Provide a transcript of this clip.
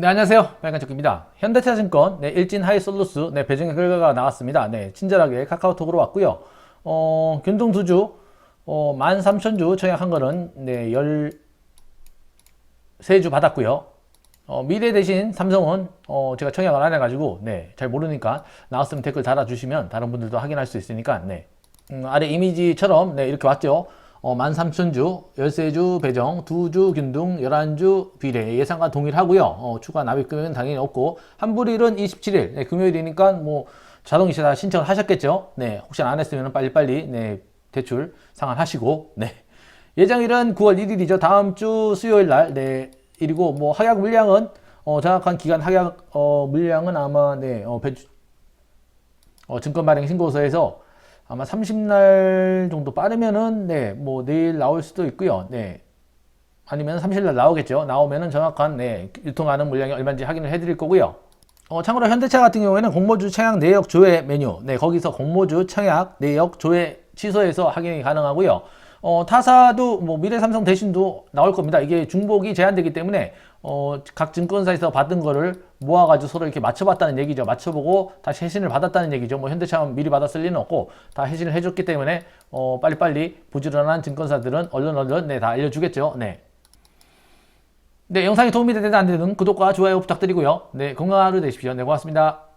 네, 안녕하세요. 빨간척입니다. 현대차증권, 네, 일진 하이솔루스, 네, 배정의 결과가 나왔습니다. 네, 친절하게 카카오톡으로 왔고요. 어, 균등 두주, 어, 13,000주 청약한 거는, 네, 13주 받았고요. 어, 미래 대신 삼성은, 어, 제가 청약을 안 해가지고, 네, 잘 모르니까, 나왔으면 댓글 달아주시면 다른 분들도 확인할 수 있으니까, 네. 음, 아래 이미지처럼, 네, 이렇게 왔죠. 어, 13,000주, 13주 배정, 2주 균등, 11주 비례 예상과 동일하고요. 어, 추가 납입 금액은 당연히 없고 환불일은 27일, 네, 금요일이니까 뭐 자동이체 다 신청을 하셨겠죠. 네, 혹시 안 했으면 빨리빨리 네, 대출 상환하시고 네. 예정일은 9월 1일이죠. 다음 주 수요일 날 네, 일이고 뭐 하약 물량은 어, 정확한 기간 하약 어, 물량은 아마 네, 어, 배주, 어, 증권 발행 신고서에서 아마 30날 정도 빠르면은 네, 뭐 내일 나올 수도 있고요. 네. 아니면 30일 나오겠죠. 나오면은 정확한 네, 유통하는 물량이 얼마인지 확인을 해 드릴 거고요. 어, 참고로 현대차 같은 경우에는 공모주 청약 내역 조회 메뉴. 네, 거기서 공모주 청약 내역 조회 취소해서 확인이 가능하고요. 어, 타사도 뭐 미래 삼성 대신도 나올 겁니다. 이게 중복이 제한되기 때문에 어, 각 증권사에서 받은 거를 모아가지고 서로 이렇게 맞춰봤다는 얘기죠. 맞춰보고 다시 해신을 받았다는 얘기죠. 뭐 현대차만 미리 받았을 리는 없고 다 해신을 해줬기 때문에 어, 빨리빨리 부지런한 증권사들은 얼른 얼른 네, 다 알려주겠죠. 네. 네, 영상이 도움이 되든 안 되든 구독과 좋아요 부탁드리고요. 네, 건강한 하루 되십시오. 네, 고맙습니다.